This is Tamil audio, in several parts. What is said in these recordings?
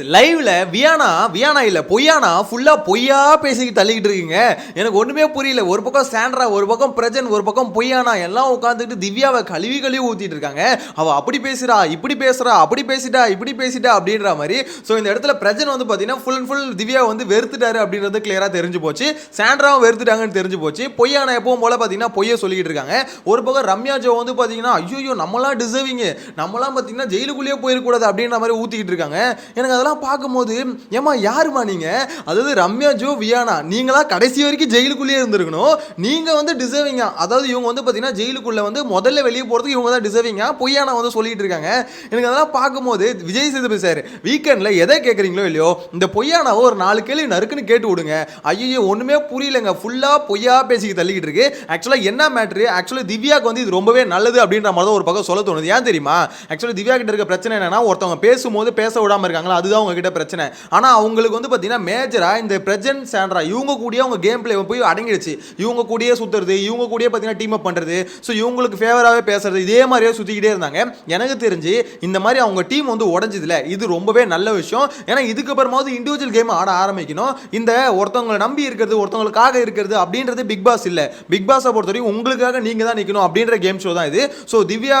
லைவ்ல வியானா வியானா இல்ல பொய்யானா? ஃபுல்லா பொய்யா பேசிக்கிட்டு தள்ளிக்கிட்டு இருக்கீங்க. எனக்கு ஒண்ணுமே புரியல. ஒரு பக்கம் சாண்ட்ரா ஒரு பக்கம் பிரஜன் ஒரு பக்கம் பொய்யானா? எல்லாம் உட்காந்துட்டு திவ்யாவை கழுவி கழுவி ஊத்திட்டு இருக்காங்க. அவ அப்படி பேசுறா இப்படி பேசுறா அப்படி பேசிட்டா இப்படி பேசிட்டா அப்படின்ற மாதிரி. ஸோ இந்த இடத்துல பிரஜன் வந்து பாத்தீங்கன்னா ஃபுல் அண்ட் ஃபுல் திவ்யா வந்து வெறுத்துட்டாரு அப்படின்றது கிளியரா தெரிஞ்சு போச்சு. சாண்ட்ராவும் வெறுத்துட்டாங்கன்னு தெரிஞ்சு போச்சு. பொய்யானா எப்பவும் போல பாத்தீங்கன்னா பொய்ய சொல்லிக்கிட்டு இருக்காங்க. ஒரு பக்கம் ரம்யா ஜோ வந்து பாத்தீங்கன்னா ஐயோ நம்மளாம் டிசர்விங் நம்மளாம் பாத்தீங்கன்னா ஜெயிலுக்குள்ளேயே போயிருக்கூடாது அப்படின்ற மாதிரி ஊத்திக்கிட்டு இருக்காங்க. எனக்கு அதெல்லாம் பார்க்கும்போது ஏமா யாருமா நீங்கள் அதாவது ரம்யா ஜோ வியானா நீங்களாம் கடைசி வரைக்கும் ஜெயிலுக்குள்ளேயே இருந்திருக்கணும். நீங்கள் வந்து டிசர்விங்கா அதாவது இவங்க வந்து பார்த்தீங்கன்னா ஜெயிலுக்குள்ளே வந்து முதல்ல வெளியே போகிறதுக்கு இவங்க தான் டிசர்விங்கா பொய்யானா வந்து சொல்லிட்டு இருக்காங்க. எனக்கு அதெல்லாம் பார்க்கும்போது விஜய் சேதுபதி சார் வீக்கெண்டில் எதை கேட்குறீங்களோ இல்லையோ இந்த பொய்யானாவை ஒரு நாலு கேள்வி நறுக்குன்னு கேட்டு விடுங்க. ஐயோ ஒன்றுமே புரியலங்க. ஃபுல்லாக பொய்யா பேசிக்கிட்டு தள்ளிக்கிட்டு இருக்கு. ஆக்சுவலாக என்ன மேட்ரு ஆக்சுவலாக திவ்யாக்கு வந்து இது ரொம்பவே நல்லது அப்படின்ற மாதிரி தான் ஒரு பக்கம் சொல்ல தோணுது. ஏன் தெரியுமா? ஆக்சுவலாக திவ்யா கிட்ட இருக்க பிரச்சனை என்னன்னா ஒருத்தவங்க பேசும்போது பேச விடாமல் இருக்காங்களா? அது அதுதான் அவங்க கிட்ட பிரச்சனை. ஆனால் அவங்களுக்கு வந்து பார்த்தீங்கன்னா மேஜராக இந்த பிரஜன் சாண்ட்ரா இவங்க கூடயே அவங்க கேம் பிளே போய் அடங்கிடுச்சு. இவங்க கூடயே சுற்றுறது இவங்க கூடயே பார்த்தீங்கன்னா டீம் அப் பண்ணுறது ஸோ இவங்களுக்கு ஃபேவராகவே பேசுறது இதே மாதிரியே சுற்றிக்கிட்டே இருந்தாங்க. எனக்கு தெரிஞ்சு இந்த மாதிரி அவங்க டீம் வந்து உடஞ்சதுல இது ரொம்பவே நல்ல விஷயம். ஏன்னா இதுக்கப்புறமாவது இண்டிவிஜுவல் கேம் ஆட ஆரம்பிக்கணும். இந்த ஒருத்தவங்களை நம்பி இருக்கிறது ஒருத்தவங்களுக்காக இருக்கிறது அப்படின்றது பிக் பாஸ் இல்லை. பிக் பாஸை பொறுத்தவரைக்கும் உங்களுக்காக நீங்கள் தான் நிற்கணும் அப்படின்ற கேம் ஷோ தான் இது. ஸோ திவ்யா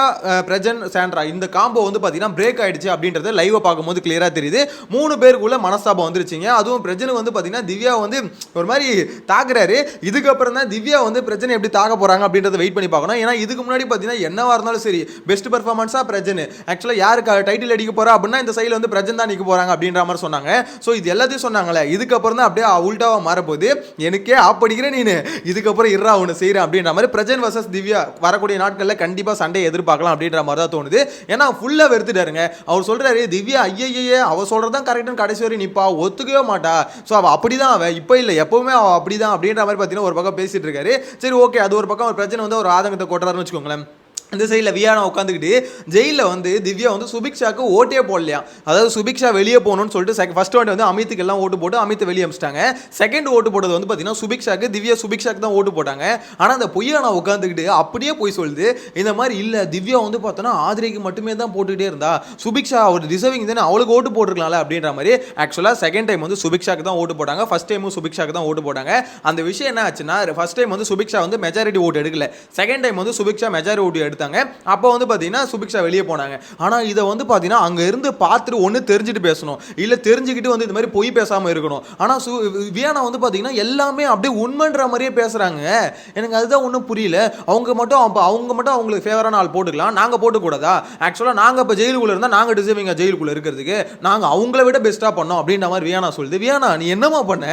பிரஜன் சாண்ட்ரா இந்த காம்போ வந்து பார்த்தீங்கன்னா பிரேக் ஆயிடுச்சு அப்படின்றது லைவை பார்க்கும்போது கிளியராக தெரியுது. மூணு பேருக்குள்ள மனஸ்தாபம் வந்துருச்சுங்க. அதுவும் பிரஜனுக்கு வந்து பாத்தீங்கன்னா திவ்யா வந்து ஒரு மாதிரி தாக்குறாரு. இதுக்கப்புறம் தான் திவ்யா வந்து பிரச்சனை எப்படி தாக்க போறாங்க அப்படின்றத வெயிட் பண்ணி பார்க்கணும். ஏன்னா இதுக்கு முன்னாடி பார்த்தீங்கன்னா என்னவா இருந்தாலும் சரி பெஸ்ட் பெர்ஃபார்மன்ஸாக பிரஜன். ஆக்சுவலாக யாருக்கு டைட்டில் அடிக்க போறா அப்படின்னா இந்த சைடில் வந்து பிரஜன் தான் நிற்க போறாங்க அப்படின்ற மாதிரி சொன்னாங்க. ஸோ இது எல்லாத்தையும் சொன்னாங்களே. இதுக்கப்புறம் தான் அப்படியே உல்டாவா மாறப்போகுது. எனக்கே ஆப்படிக்கிறேன் நீனு. இதுக்கப்புறம் இருறா ஒன்று செய்கிறேன் அப்படின்ற மாதிரி பிரஜன் வர்சஸ் திவ்யா வரக்கூடிய நாட்களில் கண்டிப்பாக சண்டை எதிர்பார்க்கலாம் அப்படின்ற மாதிரி தான் தோணுது. ஏன்னா ஃபுல்லாக வெறுத்துட்டாருங்க. அவர் சொல்கிறாரு திவ்யா ஐயையே அவ சொல்கிறது தான் கரெக்டுன்னு கடைசி வரை நிப்பா ஒத்துக்கவே மாட்டா. ஸோ அவள் அப்படி தான் அவள் இப்போ இல்லை எப்போவுமே அவள் அப்படி தான் அப்படின்ற மாதிரி பார்த்தீங்கன்னா ஒரு பக்கம் பேசிகிட்டு இருக்காரு. சரி ஓகே அது ஒரு பக்கம் ஒரு பிரச்சனை வந்து ஒரு ஆதங்கத்தை கொட்டுறாருன்னு வச்சுக்கோங்களேன். இந்த சைடில் வியானா உட்காந்துக்கிட்டு ஜெயிலில் வந்து திவ்யா வந்து சுபிக்ஷாக்கு ஓட்டே போடலையா? அதாவது சுபிக்ஷா வெளியே போகணும்னு சொல்லிட்டு செக் ஃபர்ஸ்ட் வாட்டி வந்து அமித்துக்கு எல்லாம் ஓட்டு போட்டு அமித் வெளியே அமிச்சிட்டாங்க. செகண்ட் ஓட்டு போட்டது வந்து பார்த்தீங்கன்னா சுபிக்ஷாக்கு திவ்யா சுபிக்ஷாக்கு தான் ஓட்டு போட்டாங்க. ஆனால் அந்த பொய்யானா உட்காந்துக்கிட்டு அப்படியே போய் சொல்லுது. இந்த மாதிரி இல்லை திவ்யா வந்து பார்த்தோன்னா ஆதிரைக்கு மட்டுமே தான் போட்டுக்கிட்டே இருந்தா. சுபிக்ஷா அவர் ரிசர்விங் தானே? அவளுக்கு ஓட்டு போட்டிருக்கலாம்ல அப்படின்ற மாதிரி ஆக்சுவலாக செகண்ட் டைம் வந்து சுபிக்ஷாக்கு தான் ஓட்டு போட்டாங்க. ஃபர்ஸ்ட் டைமும் சுபிக்ஷாக்கு தான் ஓட்டு போட்டாங்க. அந்த விஷயம் என்ன ஆச்சுன்னா ஃபர்ஸ்ட் டைம் வந்து சுபிக்ஷா வந்து மெஜாரிட்டி ஓட்டு எடுக்கல. செகண்ட் டைம் வந்து சுபிக்ஷா மெஜாரிட்டி ஓட்டு எடுத்தாங்க அப்போ வந்து பார்த்தீங்கன்னா சுபிக்ஷா வெளியே போனாங்க. ஆனால் இதை வந்து பார்த்தீங்கன்னா அங்கே இருந்து பார்த்துட்டு ஒன்று தெரிஞ்சுட்டு பேசணும். இல்லை தெரிஞ்சுக்கிட்டு வந்து இந்த மாதிரி பொய் பேசாமல் இருக்கணும். ஆனால் சு வியானா வந்து பார்த்தீங்கன்னா எல்லாமே அப்படியே உண்மைன்ற மாதிரியே பேசுகிறாங்க எனக்கு அதுதான் ஒன்றும் புரியல. அவங்க மட்டும் அப்போ அவங்க மட்டும் அவங்களுக்கு ஃபேவரான ஆள் போட்டுக்கலாம். நாங்கள் போட்டுக்கூடாதா? ஆக்சுவலாக நாங்கள் இப்போ ஜெயிலுக்குள்ளே இருந்தால் நாங்கள் டிசர்விங்க ஜெயிலுக்குள்ளே இருக்கிறதுக்கு நாங்கள் அவங்கள விட பெஸ்ட்டாக பண்ணோம் அப்படின்ற மாதிரி வியானா சொல்லுது. வியானா நீ என்னம்மா பண்ண?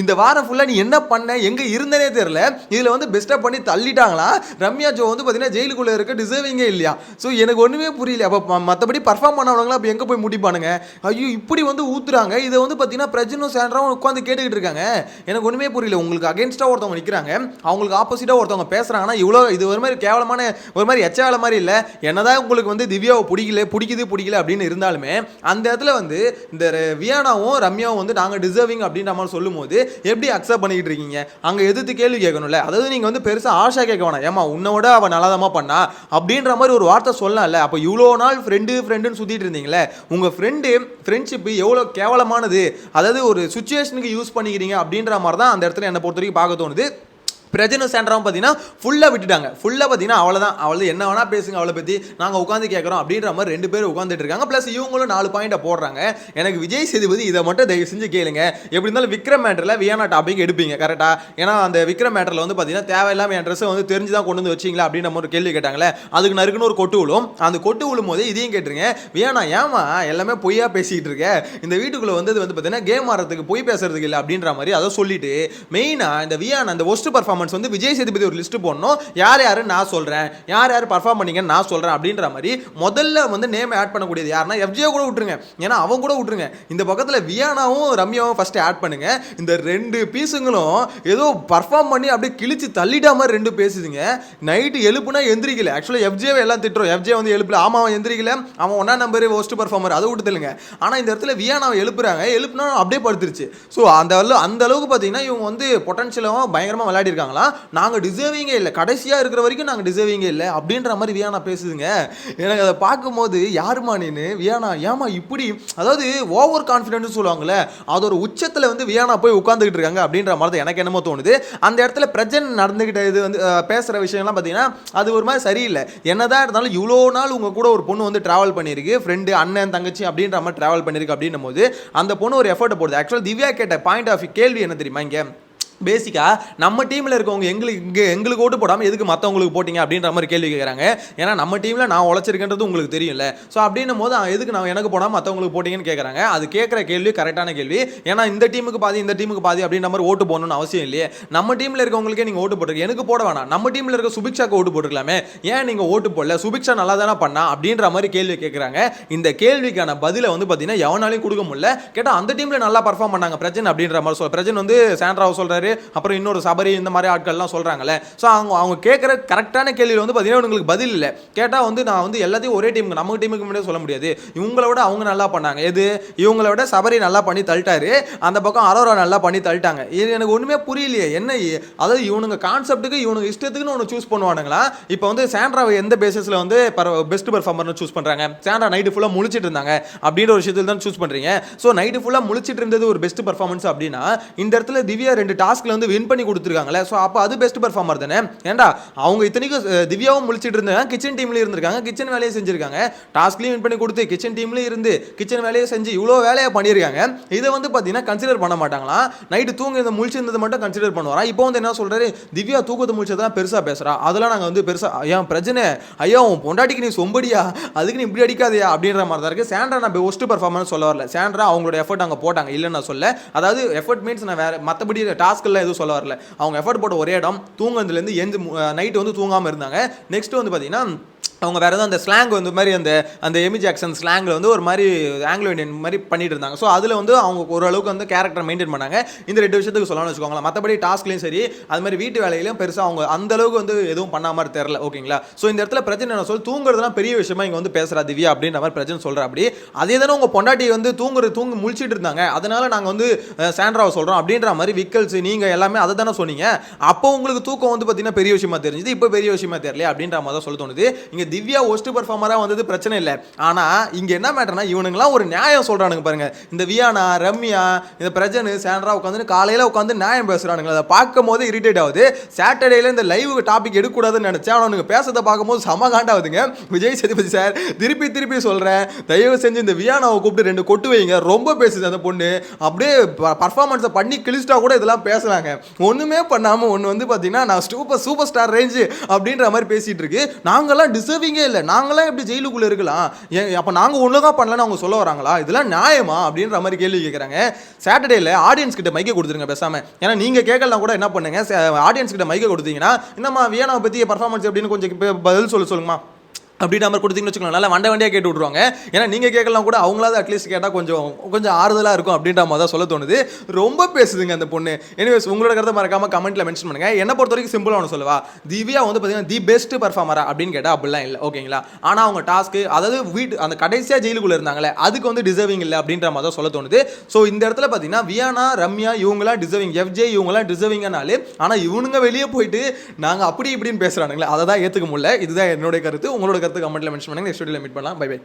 இந்த வாரம் ஃபுல்லாக நீ என்ன பண்ண? எங்கே இருந்தனே தெரியல. இதில் வந்து பெஸ்ட்டாக பண்ணி தள்ளிட்டாங்களா? ரம்யா ஜோ வந்து பார்த்தீங்கன்னா ஜெயிலுக்குள்ளே இருக்க டிசர்விங்கே இல்லையா? ஸோ எனக்கு ஒன்றுமே புரியல. அப்போ மற்றபடி பர்ஃபார்ம் பண்ணவங்களாம் அப்போ எங்கே போய் முடிப்பானுங்க? ஐயோ இப்படி வந்து ஊற்றுறாங்க இதை வந்து பார்த்தீங்கன்னா பிரஜனும் சேண்டராகவும் உட்காந்து கேட்டுக்கிட்டு இருக்காங்க. எனக்கு ஒன்றுமே புரியல. உங்களுக்கு அகேன்ஸ்டாக ஒருத்தவங்க நிற்கிறாங்க அவங்களுக்கு ஆப்போசிட்டாக ஒருத்தவங்க பேசுகிறாங்கன்னா இவ்வளோ இது ஒரு மாதிரி கேவலமான ஒரு மாதிரி எச்ச வேலை மாதிரி இல்லை. என்னதான் உங்களுக்கு வந்து திவ்யாவை பிடிக்கல பிடிக்குது பிடிக்கல அப்படின்னு இருந்தாலுமே அந்த இடத்துல வந்து இந்த ர- வியானாவும் ரம்யாவும் வந்து நாங்கள் டிசர்விங் அப்படின்ற மாதிரி சொல்லும்போது எப்படி அக்செப்ட் பண்ணிக்கிட்டு இருக்கீங்க? அங்கே எதிர்த்து கேள்வி கேட்கணும்ல. அதாவது நீங்கள் வந்து பெருசாக ஆஷா கேட்க வேணாம். ஏமா உன்னோட அவள் நல்லதமாக பண்ணா? அப்படின்ற மாதிரி ஒரு வார்த்தை சொல்லலாம்ல அப்போ இவ்வளோ நாள் ஃப்ரெண்டு ஃப்ரெண்டுன்னு சுற்றிட்டு இருந்தீங்களே உங்கள் ஃப்ரெண்டு ஃப்ரெண்ட்ஷிப்பு எவ்வளோ கேவலமானது அதாவது ஒரு சுச்சுவேஷனுக்கு யூஸ் பண்ணிக்கிறீங்க அப்படின்ற மாதிரி தான் அந்த இடத்துல என்னை பொறுத்த வரைக்கும் பார்க்க தோணுது. பிரஜனும் சேண்ட்ராவும் பார்த்தீங்கன்னா ஃபுல்லாக விட்டுட்டாங்க. ஃபுல்லாக பார்த்தீங்கன்னா அவ்வளோதான் அவளது என்ன வேணா பேசுங்க அவளை பற்றி நாங்கள் உட்காந்து கேட்குறோம் அப்படின்ற மாதிரி ரெண்டு பேரும் உட்காந்துட்டு இருக்காங்க. ப்ளஸ் இவங்களும் நாலு பாயிண்ட்டை போடுறாங்க. எனக்கு விஜய் சேதுபதி இதை மட்டும் தயவு செஞ்சு கேளுங்க. எப்படி இருந்தாலும் விக்ரம் மேட்டரில் வியானா டாபிக் எடுப்பீங்க கரெக்டாக ஏன்னா அந்த விக்ரம் மேட்டரில் வந்து பார்த்தீங்கன்னா தேவையில்லாமல் என் ட்ரெஸ்ஸை வந்து தெரிஞ்சு தான் கொண்டு வந்து வச்சிங்களா அப்படின்ற மாதிரி கேள்வி கேட்டாங்களே. அதுக்கு நறுக்குன்னு ஒரு கொட்டு விழும். அந்த கொட்டு விழும் போது இதையும் கேட்டுருங்க. வியானா ஏமா எல்லாமே பொய்யா பேசிகிட்டு இருக்க? இந்த வீட்டுக்குள்ளே வந்தது வந்து பார்த்தீங்கன்னா கேம் ஆடுறதுக்கு பொய் பேசுறதுக்கு இல்லை அப்படின்ற மாதிரி அதை சொல்லிட்டு மெயினாக இந்த வியானா அந்த ஒஸ்ட் பர்ஃபார்மன்ஸ் வந்து விஜய் சேதுபதி ஒரு லிஸ்ட் போடணும். யார் யார் நான் சொல்கிறேன் யார் யார் பர்ஃபார்ம் பண்ணீங்கன்னு நான் சொல்கிறேன் அப்படின்ற மாதிரி முதல்ல வந்து நேம் ஆட் பண்ணக்கூடியது யாருன்னா எஃப்ஜியோ கூட விட்டுருங்க. ஏன்னா அவங்க கூட விட்டுருங்க. இந்த பக்கத்தில் வியானாவும் ரம்யாவும் ஃபஸ்ட்டு ஆட் பண்ணுங்க. இந்த ரெண்டு பீஸுங்களும் ஏதோ பர்ஃபார்ம் பண்ணி அப்படியே கிழிச்சு தள்ளிட்டா மாதிரி ரெண்டு பேசுதுங்க. நைட்டு எழுப்புனா எந்திரிக்கல. ஆக்சுவலாக எஃப்ஜேவை எல்லாம் திட்டுறோம். எஃப்ஜே வந்து எழுப்பல. ஆமாம் அவன் எந்திரிக்கல. அவன் ஒன்றா நம்பர் ஒஸ்ட் பர்ஃபார்மர் அதை விட்டு ஆனால் இந்த இடத்துல வியானாவை எழுப்புறாங்க. எழுப்புனா அப்படியே படுத்துருச்சு. ஸோ அந்த அந்த அளவுக்கு பார்த்தீங்கன்னா இவங்க வந்து பொட்டன்ஷியலாகவும் பயங்கரமாக விளையாடிருக்காங்க சொல்கிறாங்களாம் நாங்கள் டிசர்விங்கே இல்லை. கடைசியாக இருக்கிற வரைக்கும் நாங்கள் டிசர்விங்கே இல்லை. அப்படின்ற மாதிரி வியானா பேசுதுங்க. எனக்கு அதை பார்க்கும்போது யாருமா நீனு? வியானா ஏமா இப்படி? அதாவது ஓவர் கான்ஃபிடென்ட்னு சொல்லுவாங்களே அதோட உச்சத்தில் வந்து வியானா போய் உட்காந்துக்கிட்டு இருக்காங்க அப்படின்ற மாதிரி தான் எனக்கு என்னமோ தோணுது. அந்த இடத்துல பிரஜன் நடந்துக்கிட்ட இது வந்து பேசுகிற விஷயம்லாம் பார்த்தீங்கன்னா அது ஒரு மாதிரி சரியில்லை. என்னதான் இருந்தாலும் இவ்வளோ நாள் உங்கள் கூட ஒரு பொண்ணு வந்து ட்ராவல் பண்ணியிருக்கு. ஃப்ரெண்டு அண்ணன் தங்கச்சி அப்படின்ற மாதிரி ட்ராவல் பண்ணியிருக்கு அப்படின்னும் போது அந்த பொண்ணு ஒரு எஃபர்ட் போடுது. ஆக்சுவலாக திவ்யா கேட்ட பாயிண்ட் ஆஃப் கேள்வி என்ன தெரியுமா இங்கே? பேசிக்காக நம்ம டீமில் இருக்கவங்க எங்களுக்கு இங்கே எங்களுக்கு ஓட்டு போடாமல் எதுக்கு மற்றவங்களுக்கு போட்டிங்க அப்படின்ற மாதிரி கேள்வி கேட்குறாங்க ஏன்னா நம்ம டீமில் நான் உழைச்சிருக்கேன்றது உங்களுக்கு தெரியும்ல. ஸோ அப்படின்னும் போது எதுக்கு நான் எனக்கு போடாமல் மற்றவங்களுக்கு போட்டிங்கன்னு கேட்குறாங்க அது கேட்குற கேள்வி கரெக்டான கேள்வி. ஏன்னா இந்த டீமுக்கு பாதி இந்த டீமுக்கு பாதி அப்படின்ற மாதிரி ஓட்டு போடணும்னு அவசியம் இல்லையே. நம்ம டீமில் இருக்கவங்களுக்கே நீங்கள் ஓட்டு போட்டுருக்கு எனக்கு போட வேணாம். நம்ம டீமில் இருக்க சுபிக்ஷாக்கு ஓட்டு போட்டுருக்கலாமே ஏன் நீங்கள் ஓட்டு போடல? சுபிக்ஷா நல்லா தானே பண்ணா? அப்படின்ற மாதிரி கேள்வி கேட்குறாங்க இந்த கேள்விக்கான பதிலை வந்து பார்த்தீங்கன்னா எவனாலையும் கொடுக்க முடியல. கேட்டால் அந்த டீமில் நல்லா பர்ஃபார்ம் பண்ணாங்க. பிரஜன் அப்படின்ற மாதிரி சொல் பிரஜன் வந்து சாண்ட்ராவை சொல்கிறாரு அப்புறம் இன்னொரு சபரி இந்த மாதிரி ஆட்கள்லாம் சொல்கிறாங்கல்ல ஸோ அவங்க அவங்க கேட்குற கரெக்டான கேள்வியில் வந்து பார்த்தீங்கன்னா உங்களுக்கு பதில் இல்லை. கேட்டால் வந்து நான் வந்து எல்லாத்தையும் ஒரே டீமுக்கு நம்ம டீமுக்கு முன்னாடி சொல்ல முடியாது. இவங்கள விட அவங்க நல்லா பண்ணாங்க. எது? இவங்கள விட சபரி நல்லா பண்ணி தள்ளிட்டாரு. அந்த பக்கம் அரோரா நல்லா பண்ணி தள்ளிட்டாங்க. இது எனக்கு ஒன்றுமே புரியலையே. என்ன அதாவது இவனுங்க கான்செப்ட்டுக்கு இவனுங்க இஷ்டத்துக்குன்னு ஒன்று சூஸ் பண்ணுவானுங்களா? இப்போ வந்து சாண்ட்ராவை எந்த பேசிஸில் வந்து பெஸ்ட் பெர்ஃபார்மர்னு சூஸ் பண்ணுறாங்க சாண்ட்ரா நைட்டு ஃபுல்லாக முழிச்சிட்டு இருந்தாங்க. அப்படின்ற ஒரு விஷயத்தில் தான் சூஸ் பண்ணுறீங்க ஸோ நைட்டு ஃபுல்லாக முழிச்சிட்டு இருந்தது ஒரு பெஸ்ட் பெர்ஃபார்மன்ஸ் அப்படின்னா இந்த இடத்துல திவ்யா ரெண்டு டாஸ்க்ல வந்து வின் பண்ணி கொடுத்துருக்காங்களே ஸோ அப்போ அது பெஸ்ட் பர்ஃபார்மர் தானே? ஏன்டா அவங்க இத்தனைக்கும் திவ்யாவும் முழிச்சிட்டு இருந்தாங்க. கிச்சன் டீம்லேயும் இருந்திருக்காங்க. கிச்சன் வேலையை செஞ்சிருக்காங்க. டாஸ்க்லையும் வின் பண்ணி கொடுத்து கிச்சன் டீம்லேயும் இருந்து கிச்சன் வேலையை செஞ்சு இவ்வளோ வேலையை பண்ணியிருக்காங்க. இதை வந்து பார்த்தீங்கன்னா கன்சிடர் பண்ண மாட்டாங்களா நைட்டு தூங்க இந்த முழிச்சிருந்தது மட்டும் கன்சிடர் பண்ணுவாராம். இப்போ வந்து என்ன சொல்கிறாரு திவ்யா தூக்கத்தை முழிச்சதான் பெருசாக பேசுகிறா அதெல்லாம் நாங்கள் வந்து பெருசாக ஐயா பிரச்சனை. ஐயா உன் பொண்டாட்டிக்கு நீ சொம்படியா? அதுக்கு நீ இப்படி அடிக்காதையா? அப்படின்ற மாதிரி தான் இருக்குது சாண்ட்ரா நான் ஒஸ்ட் பர்ஃபார்மன்ஸ் சொல்ல வரல. சாண்ட்ரா அவங்களோட எஃபர்ட் அங்கே போட்டாங்க. இல்லைன்னு நான் சொல்ல அதாவது எஃபர்ட் மீன்ஸ் நான் வேறு மற்றபடி டாஸ்க் டாஸ்க்கெல்லாம் எதுவும் சொல்ல வரல. அவங்க எஃபர்ட் போட்ட ஒரே இடம் தூங்குனதுலேருந்து எந்த நைட்டு வந்து தூங்காமல் இருந்தாங்க. நெக்ஸ்ட் வந்து பார்த்தீங்கன்னா அவங்க வேறு ஏதோ அந்த ஸ்லாங் வந்து மாதிரி அந்த அந்த எமி ஜாக்சன் ஸ்லாங்கில் வந்து ஒரு மாதிரி ஆங்கிலோ இண்டியன் மாதிரி பண்ணிட்டு இருந்தாங்க. ஸோ அதில் வந்து அவங்க ஓரளவுக்கு வந்து கேரக்டர் மெயின்டைன் பண்ணாங்க. இந்த ரெண்டு விஷயத்துக்கு சொல்லலாம்னு வச்சுக்கோங்களேன். மற்றபடி டாஸ்க்லையும் சரி அது மாதிரி வீட்டு வேலையிலையும் பெருசாக அவங்க அந்த அளவுக்கு வந்து எதுவும் பண்ண மாதிரி தெரில ஓகேங்களா ஸோ இந்த இடத்துல பிரச்சனை என்ன சொல் தூங்குறதுலாம் பெரிய விஷயமா இங்கே வந்து பேசுகிறா திவ்யா அப்படின்ற மாதிரி பிரச்சனை சொல்கிறா அப்படி அதே தானே உங்கள் பொண்டாட்டி வந்து தூங்குறது தூங்கி முழிச்சிட்டு இருந்தாங்க. அதனால் நாங்கள் வந்து சாண்ட்ராவை சொல்கிறோம் அப்படின்ற மாதிரி விக்கல்ஸ் நீங்கள் எல்லாமே அதை தானே சொன்னீங்க. அப்போ உங்களுக்கு தூக்கம் வந்து பார்த்தீங்கன்னா பெரிய விஷயமா தெரிஞ்சுது. இப்போ பெரிய விஷயமா தெரியல அப்படின்ற மாதிரி தான் சொல்ல தோணுது. இங்கே திவ்யா ஒஸ்ட் பர்ஃபார்மராக வந்தது பிரச்சனை இல்லை. ஆனால் இங்கே என்ன மேட்டர்னா இவனுங்களாம் ஒரு நியாயம் சொல்கிறானுங்க பாருங்கள் இந்த வியானா ரம்யா இந்த பிரஜனு சாண்ட்ரா உட்காந்து காலையில் உட்காந்து நியாயம் பேசுகிறானுங்க அதை பார்க்கும் போது இரிட்டேட் ஆகுது. சாட்டர்டேல இந்த லைவ் டாபிக் எடுக்கக்கூடாதுன்னு நினச்சேன். அவனுங்க பேசுறதை பார்க்கும்போது சம காண்டாகுதுங்க விஜய் சேதுபதி சார் திருப்பி திருப்பி சொல்கிறேன் தயவு செஞ்சு இந்த வியானாவை கூப்பிட்டு ரெண்டு கொட்டு வைங்க. ரொம்ப பேசுது அந்த பொண்ணு. அப்படியே பர்ஃபார்மன்ஸை பண்ணி கிழிச்சிட்டா கூட இதெல்லாம் பேசுகிறாங்க ஒன்றுமே பண்ணாமல் ஒன்று வந்து பார்த்தீங்கன்னா நான் சூப்பர் சூப்பர் ஸ்டார் ரேஞ்சு அப்படின்ற மாதிரி பேசிகிட்டு இருக்கு. நாங்களாம் டிசர்விங்கே இல்லை. நாங்களாம் எப்படி ஜெயிலுக்குள்ளே இருக்கலாம்? ஏன் அப்போ நாங்கள் ஒழுங்காக பண்ணலன்னு அவங்க சொல்ல வராங்களா? இதெல்லாம் நியாயமா? அப்படின்ற மாதிரி கேள்வி கேட்குறாங்க சாட்டர்டேல ஆடியன்ஸ் கிட்ட மைக்கை கொடுத்துருங்க பேசாமல் ஏன்னா நீங்கள் கேட்கலாம் கூட என்ன பண்ணுங்க? ஆடியன்ஸ் கிட்ட மைக்கை கொடுத்தீங்கன்னா என்னம்மா வியனாவை பற்றி பர்ஃபார்மன்ஸ் அப்படின்னு கொஞ்சம் பதில் சொல்ல சொல்லுங்கம்மா. அப்படி நம்பர் கொடுத்தீங்கன்னு வச்சுக்கோங்களேன். நல்லா வண்ட வண்டியாக கேட்டு விட்ருவாங்க ஏன்னா நீங்கள் கேட்கலாம் கூட அவங்களாவது அட்லீஸ்ட் கேட்டால் கொஞ்சம் கொஞ்சம் ஆறுதலாக இருக்கும் அப்படின்ற மாதிரி தான் சொல்ல தோணுது. ரொம்ப பேசுதுங்க அந்த பொண்ணு. எனிவேஸ் உங்களோட கருத்தை மறக்காம கமெண்ட்டில் மென்ஷன் பண்ணுங்க. என்னை பொறுத்த வரைக்கும் சிம்பிளாக ஒன்று சொல்லுவா? திவ்யா வந்து பார்த்தீங்கன்னா தி பெஸ்ட் பர்ஃபார்மரா அப்படின்னு கேட்டால் அப்படிலாம் இல்லை. ஓகேங்களா ஆனால் அவங்க டாஸ்க்கு அதாவது வீட்டு அந்த கடைசியாக ஜெயிலுக்குள்ளே இருந்தாங்களே அதுக்கு வந்து டிசர்விங் இல்லை அப்படின்ற மாதிரி தான் சொல்ல தோணுது. ஸோ இந்த இடத்துல பார்த்தீங்கன்னா வியானா ரம்யா இவங்களாம் டிசர்விங் எஃப்ஜே இவங்களாம் டிசர்விங்னாலே ஆனால் இவனுங்க வெளியே போயிட்டு நாங்கள் அப்படி இப்படின்னு பேசுகிறானுங்களே அதை தான் ஏற்றுக்க முடியல. இதுதான் என்னுடைய கருத்து. உங்களோட கருத்து கமெண்ட்ல மென்ஷன் பண்ணுங்க. நெக்ஸ்ட் வீடியோவில் மீட் பண்ணலாம். By by